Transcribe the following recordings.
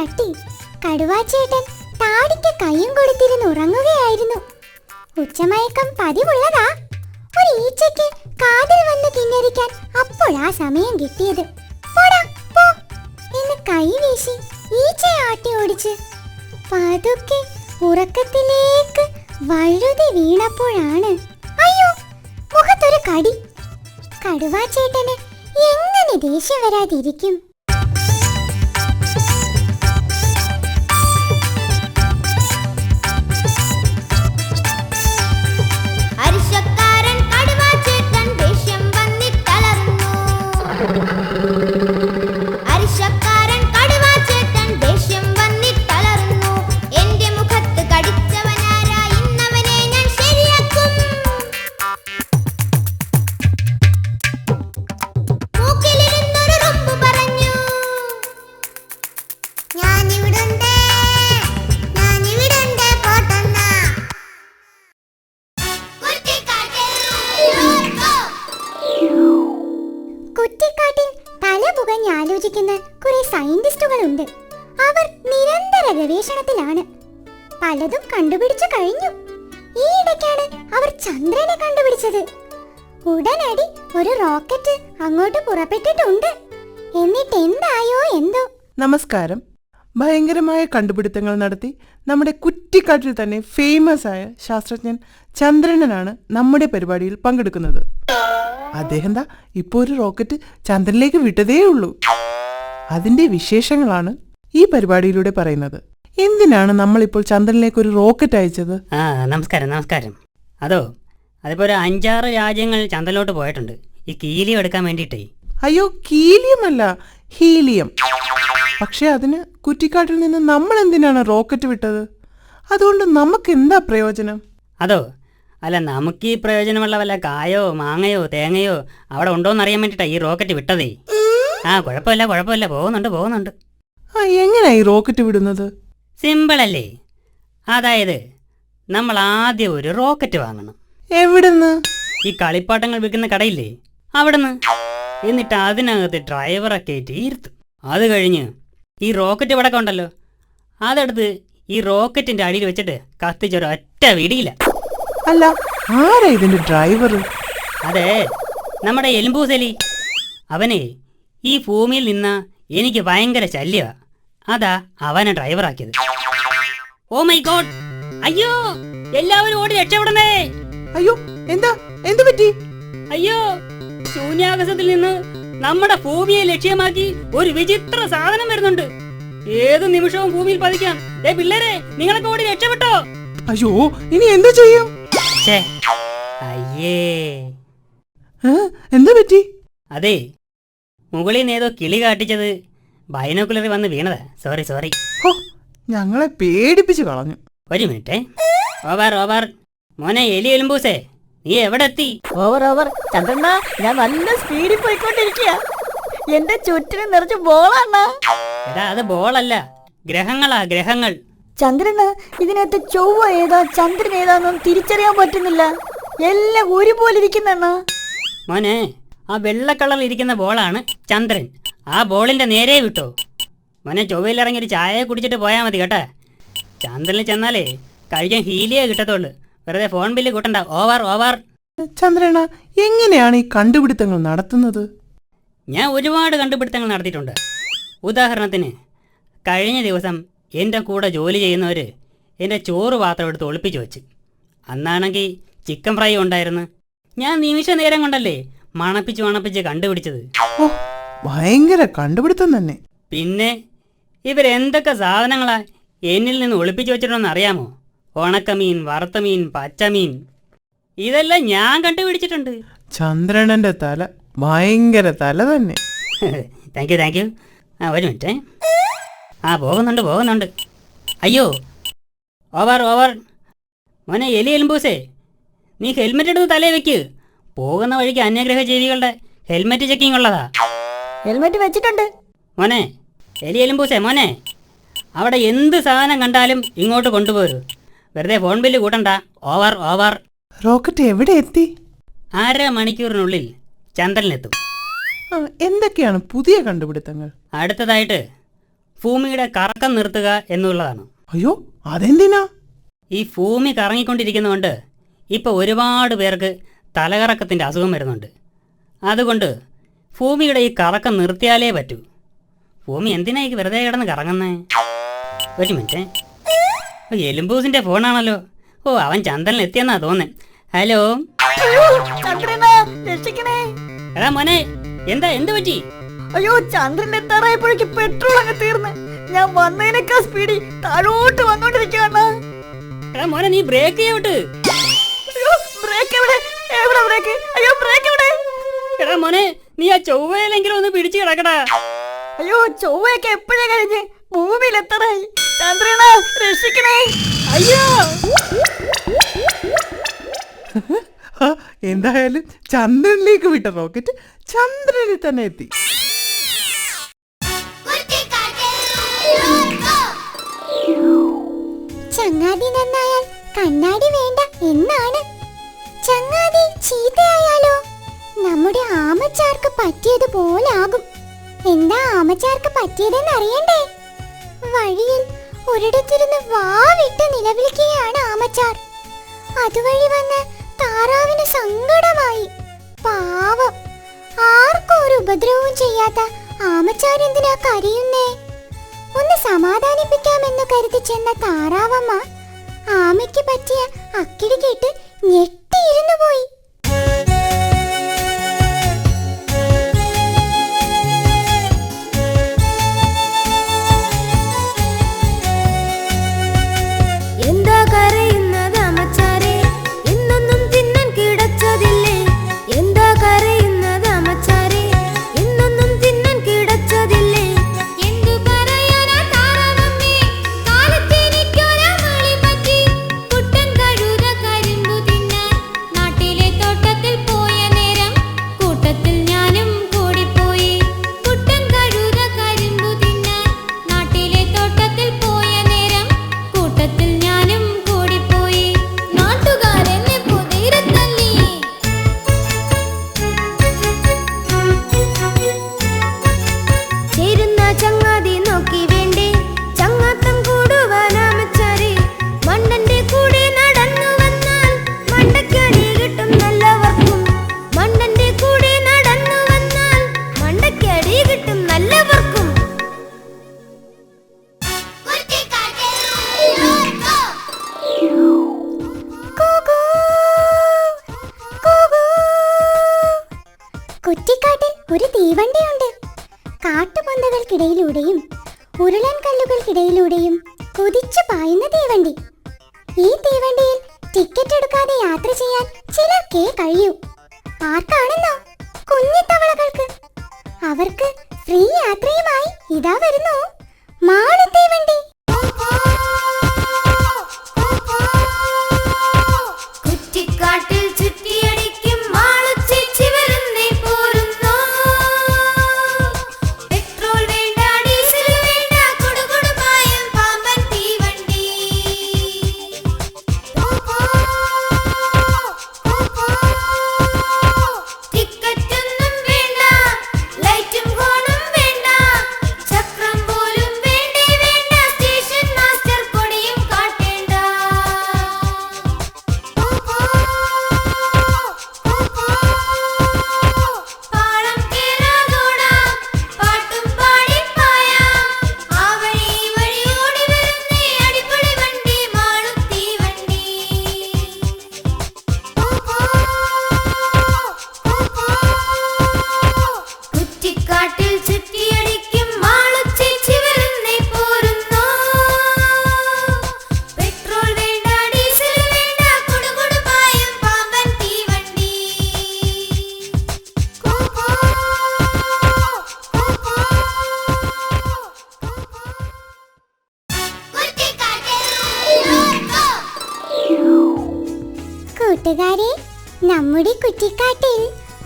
തട്ടി കടുവാച്ചേട്ടൻ താടിക്ക് കയ്യും കൊടുത്തിരുന്ന് ഉറങ്ങുകയായിരുന്നു. ഉച്ചമയക്കം പതിവുള്ളതാ. ഒരു ഈച്ചയ്ക്ക് കാതിൽ വന്ന് കിന്നരിക്കാൻ ആ സമയം കിട്ടിയത്. പോടാ പോ. എന്ന് കൈ വീശി ഈച്ച ആട്ടി ഓടിച്ച്. പതുക്കെ ഉറക്കത്തിലേക്ക് വഴുതി വീണപ്പോഴാണ്. അയ്യോ മുഖത്തൊരു കടി. കടുവാച്ചേട്ടന് എങ്ങനെ ദേഷ്യം വരാതിരിക്കും? സയന്റിസ്റ്റുകളുണ്ട്. അവർ നിരന്തര ഗവേഷണത്തിലാണ്. പലതും കണ്ടുപിടിച്ചു കഴിഞ്ഞു. ഈ ഇടയ്ക്കാണ് അവർ ചന്ദ്രനെ കണ്ടുപിടിച്ചത്. ഉടനടി ഒരു റോക്കറ്റ് അങ്ങോട്ട് പുറപ്പെട്ടിട്ടുണ്ട്. എന്നിട്ട് എന്തായോ എന്തോ? നമസ്കാരം. ഭയങ്കരമായ കണ്ടുപിടുത്തങ്ങൾ നടത്തി നമ്മുടെ കുറ്റിക്കാട്ടിൽ തന്നെ ഫേമസ് ആയ ശാസ്ത്രജ്ഞൻ ചന്ദ്രനാണ് നമ്മുടെ പരിപാടിയിൽ പങ്കെടുക്കുന്നത്. അദ്ദേഹം ദാ ഇപ്പോൾ ഒരു റോക്കറ്റ് ചന്ദ്രനിലേക്ക് വിട്ടതേ ഉള്ളൂ അതിന്റെ വിശേഷങ്ങളാണ് ഈ പരിപാടിയിലൂടെ പറയുന്നത്. എന്തിനാണ് നമ്മളിപ്പോൾ ചന്ദ്രനിലേക്ക് ഒരു റോക്കറ്റ് അയച്ചത്? ആ നമസ്കാരം നമസ്കാരം. അതോ അതിപ്പോ ഒരു അഞ്ചാറ് രാജ്യങ്ങൾ ചന്ദ്രനിലോട്ട് പോയിട്ടുണ്ട്. ഈ കീലിയം എടുക്കാൻ വേണ്ടിയിട്ടേ. അയ്യോ കീലിയം അല്ല ഹീലിയം. പക്ഷെ അതിന് കുറ്റിക്കാട്ടിൽ നിന്ന് നമ്മൾ എന്തിനാണ് റോക്കറ്റ് വിട്ടത്? അതുകൊണ്ട് നമുക്ക് എന്താ പ്രയോജനം? അതോ അല്ല നമുക്ക് ഈ പ്രയോജനമുള്ള വല്ല കായോ മാങ്ങയോ തേങ്ങയോ അവിടെ ഉണ്ടോന്ന് അറിയാൻ വേണ്ടിയിട്ടാണ് ഈ റോക്കറ്റ് വിട്ടതേ. ആ കുഴപ്പമില്ല കുഴപ്പമില്ല. പോകുന്നുണ്ട് പോകുന്നുണ്ട്. ആ എങ്ങനെയാ ഈ റോക്കറ്റ് വിടുന്നത്? സിമ്പിൾ അല്ലേ അതായത് നമ്മൾ ആദ്യം ഒരു റോക്കറ്റ് വാങ്ങണം. എവിടുന്ന്? ഈ കളിപ്പാട്ടങ്ങൾ വിൽക്കുന്ന കടയില്ലേ? അവിടുന്ന്. എന്നിട്ട് അതിനകത്ത് ഡ്രൈവറെ കയറ്റി ഇരുത്തും. അത് കഴിഞ്ഞ് ഈ റോക്കറ്റ് ഇവിടെ ഉണ്ടല്ലോ അതെടുത്ത് ഈ റോക്കറ്റിന്റെ അടിയിൽ വെച്ചിട്ട് കത്തിച്ചൊരു ഒറ്റ വിടിയില്ല അല്ല ആരാ ഇതിന്റെ ഡ്രൈവർ അതെ നമ്മുടെ എലുമ്പൂസലി അവനെ ഈ ഭൂമിയിൽ നിന്ന് എനിക്ക് ഭയങ്കര ശല്യമാ അതാ അവനെ ഡ്രൈവറാക്കിയത്. Oh my God. അയ്യോ എല്ലാവരും ഓടി രക്ഷപ്പെടണേ. അയ്യോ എന്താ എന്ത് പറ്റി? അയ്യോ ശൂന്യാകാശത്തിൽ നിന്ന് നമ്മുടെ ഭൂമിയെ ലക്ഷ്യമാക്കി ഒരു വിചിത്ര സാധനം വരുന്നുണ്ട്. ഏത് നിമിഷവും ഭൂമിയിൽ പതിക്കാം. ഏ പിള്ളേരെ നിങ്ങളൊക്കെ ഓടി രക്ഷപ്പെട്ടോ? അയ്യോ ഇനി എന്താ ചെയ്യും? ഛേ അയ്യേ. എന്താ എന്തു പറ്റി? അതെ മുകളിൽ നിന്ന് ഏതോ കിളി കാട്ടിച്ചത്. ബൈനോക്കുലറിൽ വന്ന് വീണതാ. സോറി സോറി ഹോ ഞങ്ങളെ പേടിപ്പിച്ച് കളഞ്ഞു. ഒരു മിനിറ്റേ. Over over. മോനെ എലി എലുമ്പൂസേ നീ എവിടെ എത്തി ഓവർ ഓവർ. ചന്ദ്രണ്ണ ഞാൻ നല്ല സ്പീഡിൽ പോയിക്കൊണ്ടിരിക്കുക എന്റെ ചുറ്റിനെ നിറച്ച് ബോളാണ്. എടാ അത് ബോളല്ല. ഗ്രഹങ്ങളാ ഗ്രഹങ്ങൾ. ചന്ദ്രന് ഇതിനകത്ത് ചൊവ്വ ഏതാ ചന്ദ്രൻ ഏതാന്നും തിരിച്ചറിയാൻ പറ്റുന്നില്ല. എല്ലാം ഒരുപോലെ ഇരിക്കുന്നെണ്ണ. മോനെ ആ വെള്ള കളറിൽ ഇരിക്കുന്ന ബോളാണ് ചന്ദ്രൻ. ആ ബോളിന്റെ നേരെ വിട്ടോ. മോനെ ചൊവ്വയിലിറങ്ങി ഒരു ചായ കുടിച്ചിട്ട് പോയാൽ മതി കേട്ടാ. ചന്ദ്രനിൽ ചെന്നാലേ കഴിക്കാൻ ഹീലിയേ കിട്ടത്തുള്ളൂ. വെറുതെ ഫോൺ ബില്ല് കൂട്ടണ്ട. Over over. ചന്ദ്രന എങ്ങനെയാണ് ഈ കണ്ടുപിടുത്തങ്ങൾ നടത്തുന്നത്? ഞാൻ ഒരുപാട് കണ്ടുപിടുത്തങ്ങൾ നടത്തിയിട്ടുണ്ട്. ഉദാഹരണത്തിന് കഴിഞ്ഞ ദിവസം എന്റെ കൂടെ ജോലി ചെയ്യുന്നവർ എന്റെ ചോറ് പാത്രം എടുത്ത് ഒളിപ്പിച്ചു വെച്ച്. അന്നാണെങ്കിൽ ചിക്കൻ ഫ്രൈ ഉണ്ടായിരുന്നു. ഞാൻ നിമിഷ നേരം കൊണ്ടല്ലേ മണപ്പിച്ച് മണപ്പിച്ച് കണ്ടുപിടിച്ചത്. ഭയങ്കര കണ്ടുപിടുത്തം തന്നെ. പിന്നെ ഇവരെന്തൊക്കെ സാധനങ്ങളാ എന്നിൽ നിന്ന് ഒളിപ്പിച്ചു വെച്ചിട്ടുണ്ടെന്ന് അറിയാമോ? ഉണക്കമീൻ വറുത്തമീൻ പച്ചമീൻ. ഇതെല്ലാം ഞാൻ കണ്ടുപിടിച്ചിട്ടുണ്ട്. ചന്ദ്രനന്റെ തല ഭയങ്കര തല തന്നെ. താങ്ക് യു താങ്ക് യു ആ ഒരു മിനിറ്റ്. ആ പോകുന്നുണ്ട് പോകുന്നുണ്ട്. അയ്യോ ഓവർ ഓവർ മോനെ എലി എലുമ്പൂസേ നീ ഹെൽമെറ്റ് എടുത്ത് തലേ വെക്ക്. പോകുന്ന വഴിക്ക് അന്യഗ്രഹ ജീവികളുടെ ഹെൽമെറ്റ് ചെക്കിംഗ് ഉള്ളതാ. ഹെൽമെറ്റ് വെച്ചിട്ടുണ്ട്. മോനെ എലി പൂസേ മോനെ. അവിടെ എന്ത് സാധനം കണ്ടാലും ഇങ്ങോട്ട് കൊണ്ടുപോരൂ. വെറുതെ ഫോൺ ബില്ല് കൂട്ടണ്ട. ഓവർ ഓവർ റോക്കറ്റ് എവിടെ എത്തി? അര മണിക്കൂറിനുള്ളിൽ ചന്ദ്രനിലെത്തും. ആ, എന്തൊക്കെയാണ് പുതിയ കണ്ടുപിടുത്തങ്ങൾ? അടുത്തതായിട്ട് ഭൂമിയുടെ കറക്കം നിർത്തുക എന്നുള്ളതാണ്. അയ്യോ അതെന്തിനാ? ഈ ഭൂമി കറങ്ങിക്കൊണ്ടിരിക്കുന്നതുകൊണ്ട് ഇപ്പോൾ ഒരുപാട് പേർക്ക് തലകറക്കത്തിന്റെ അസുഖം വരുന്നുണ്ട്. അതുകൊണ്ട് ഭൂമിയുടെ ഈ കറക്കം നിർത്തിയാലേ പറ്റൂ. ഭൂമി എന്തിനാ ഈ വെറുതെ കിടന്ന് കറങ്ങുന്നേ? ഒരു മിനിറ്റ്. എലുംബൂസിന്റെ ഫോണാണല്ലോ. ഓ അവൻ ചന്ദ്രനിൽ എത്തിയെന്നാ തോന്നേ. ഹലോ? എടാ മോനെ എന്താ എന്ത് പറ്റി? അയ്യോ ചന്ദ്രൻ എത്താറായപ്പോഴേക്ക് പെട്രോൾ അങ്ങ് തീർന്ന്. ഞാൻ വന്നതിനേക്കാൾ സ്പീഡിൽ താഴോട്ട് വന്നോണ്ടിരിക്കുകയാണ്. മോനെ നീ ബ്രേക്ക് ചെയ്യോട്ട് എവിടെ ബ്രേക്ക് അയ്യോ ബ്രേക്ക് എവിടെ? എടാ മോനെ നീ ആ ചൊവ്വയിലെങ്കിലും ഒന്ന് പിടിച്ചു കിടക്കടാ. അയ്യോ ചൊവ്വയൊക്കെ എപ്പോഴേ കഴിഞ്ഞ്? ഭൂമിയിൽ എത്താറായി ചന്ദ്രന രക്ഷിക്കണേ. അയ്യോ. എന്തായാലും ചന്ദ്രനിലേക്ക് വിട്ട റോക്കറ്റ് ചന്ദ്രനിൽ തന്നെ എത്തി. ചങ്ങാതി നന്നായാൽ കണ്ണാടി വേണ്ട എന്നാണ്. ചങ്ങാതി ചീത്തയായാലോ? നമ്മുടെ ആമച്ചാർക്ക് പറ്റിയതുപോലാകും എന്താ ആമച്ചാർക്ക് പറ്റിയതെന്ന് അറിയണ്ടേ? വഴിയിൽ ഒരിടത്തിരുന്ന് വാവിട്ട് നിലവിളിക്കുകയാണ് ആമച്ചാർ. അതുവഴി വന്ന് താറാവിന് സങ്കടമായി. പാവം. ആർക്കും ഒരു ഉപദ്രവവും ചെയ്യാത്ത ആമച്ചാർ എന്തിനാ കരയുന്നേ? ഒന്ന് സമാധാനിപ്പിക്കാമെന്ന് കരുതി ചെന്ന താറാവമ്മ ആമയ്ക്ക് പറ്റിയ അക്കിടി കേട്ട് ഞെട്ടിയിരുന്നു പോയി. ചിലർക്കേ കഴിയൂ. ആർക്കാണെന്നോ കുഞ്ഞിത്തവളകൾക്ക്. അവർക്ക് ഫ്രീ യാത്രയുമായി ഇതാ വരുന്നു.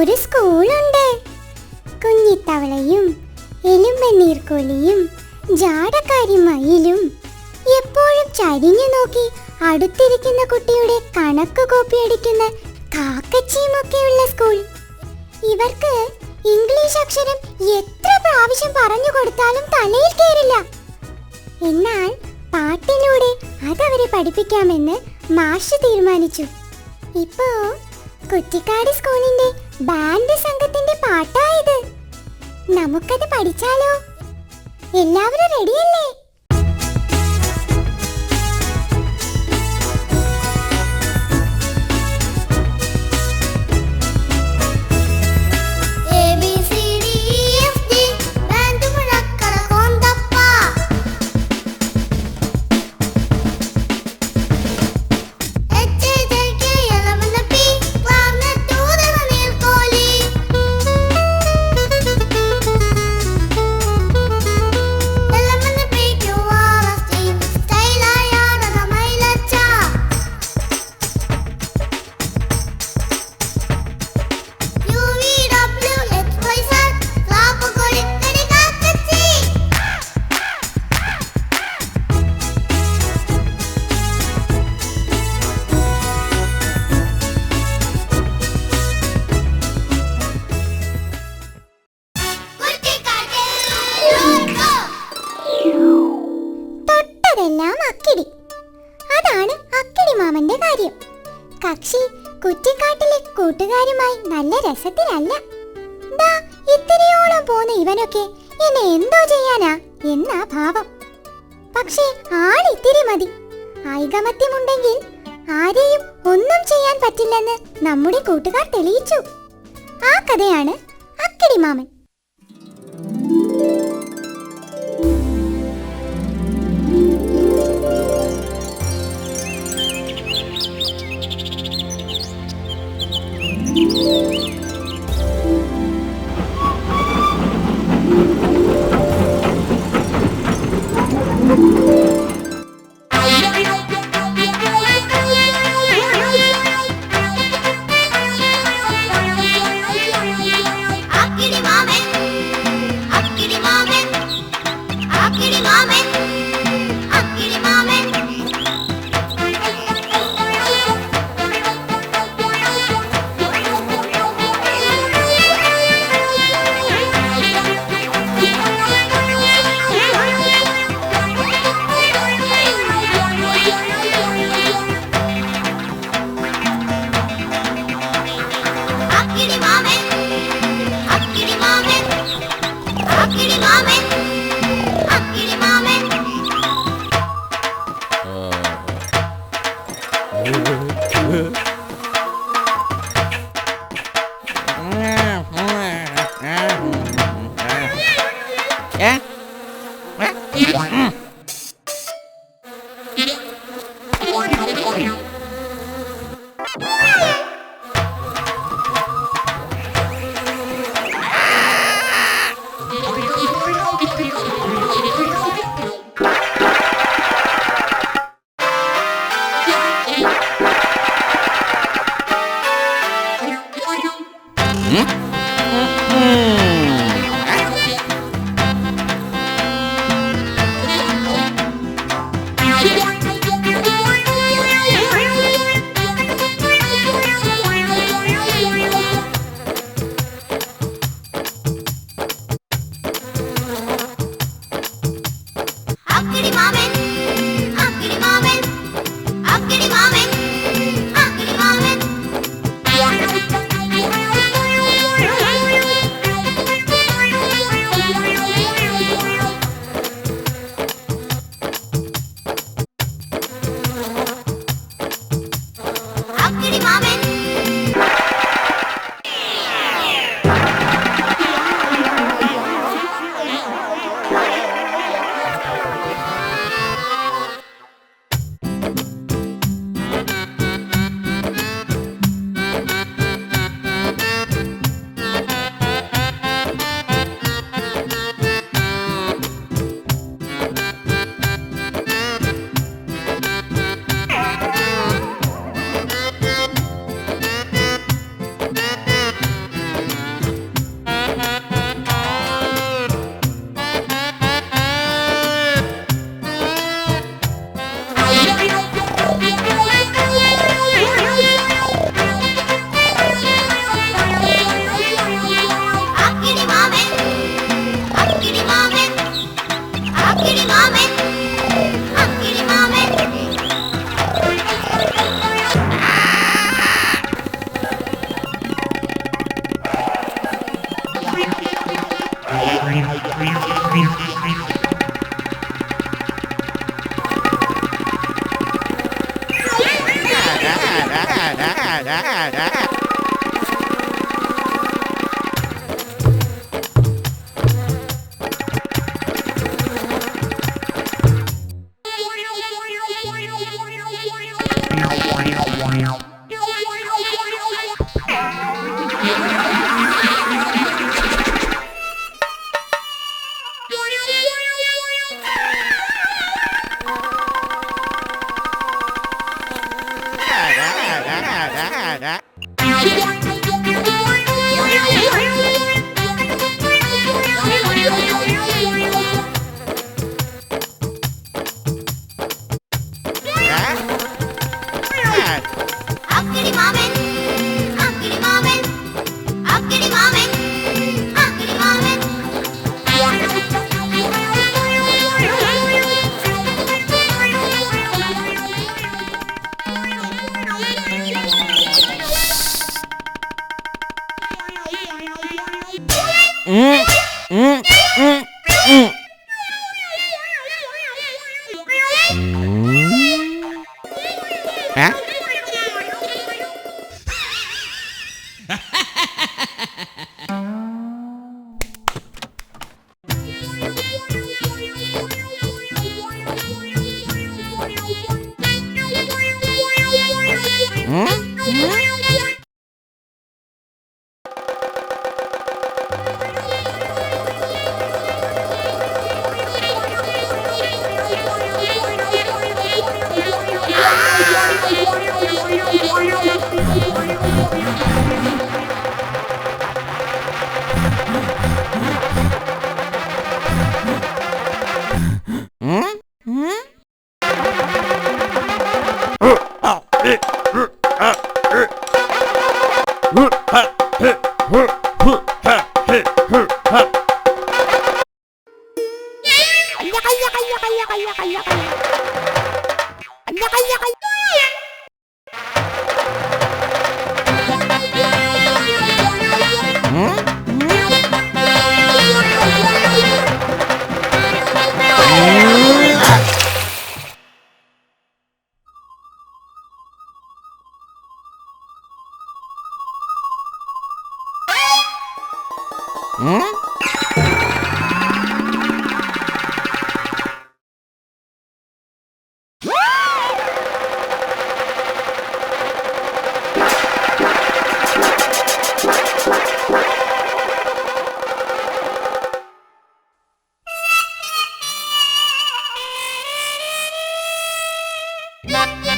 ഒരു സ്കൂളുണ്ട്. കുഞ്ഞിത്തവളയും എലുമ്പനീർക്കോലിയും ജാടക്കാരി മയിലും എപ്പോഴും ചരിഞ്ഞു നോക്കി അടുത്തിരിക്കുന്ന കുട്ടിയുടെ കണക്ക് കോപ്പി അടിക്കുന്ന കോപ്പിയടിക്കുന്ന കാക്കച്ചിയുമൊക്കെയുള്ള സ്കൂൾ. ഇവർക്ക് ഇംഗ്ലീഷ് അക്ഷരം എത്ര പ്രാവശ്യം പറഞ്ഞു കൊടുത്താലും തലയിൽ കയറില്ല എന്നാൽ പാട്ടിലൂടെ അതവരെ പഠിപ്പിക്കാമെന്ന് മാഷ് തീരുമാനിച്ചു. ഇപ്പോ കുറ്റിക്കാട് സ്കൂളിന്റെ ബാൻഡ് സംഘത്തിന്റെ പാട്ടായത് നമുക്കത് പഠിച്ചാലോ? എല്ലാവരും റെഡിയല്ലേ തൊട്ടതെല്ലാം അക്കിടി. അതാണ് അക്കിടി മാമന്റെ കാര്യം. കക്ഷി കുറ്റിക്കാട്ടിലെ കൂട്ടുകാരുമായി നല്ല രസത്തിലല്ല. ദാ ഇത്തിരിയോളം പോന്ന ഇവനൊക്കെ എന്നെ എന്തോ ചെയ്യാനാ എന്നാ ഭാവം. പക്ഷേ ആളിത്തിരി മതി. ഐകമത്യമുണ്ടെങ്കിൽ ആരെയും ഒന്നും ചെയ്യാൻ പറ്റില്ലെന്ന് നമ്മുടെ കൂട്ടുകാർ തെളിയിച്ചു. ആ കഥയാണ് അക്കിടി മാമൻ. അക്കിടി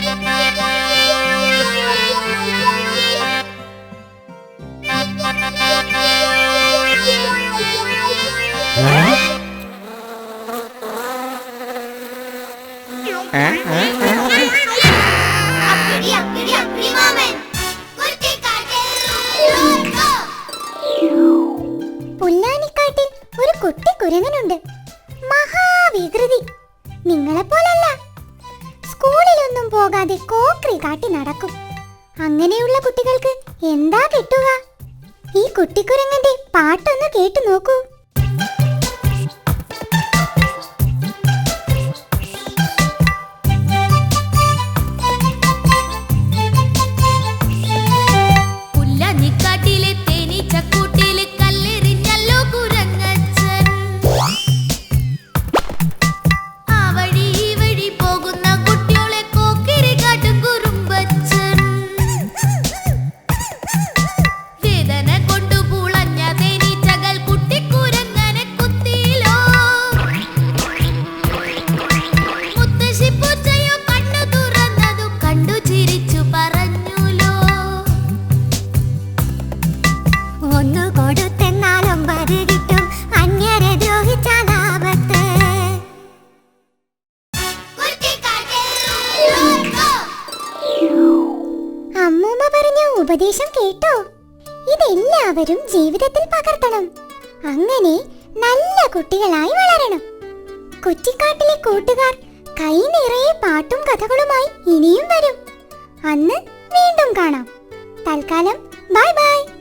അക്കിടി ഈ കുട്ടിക്കുരങ്ങന്റെ പാട്ടൊന്ന് കേട്ടു നോക്കൂ.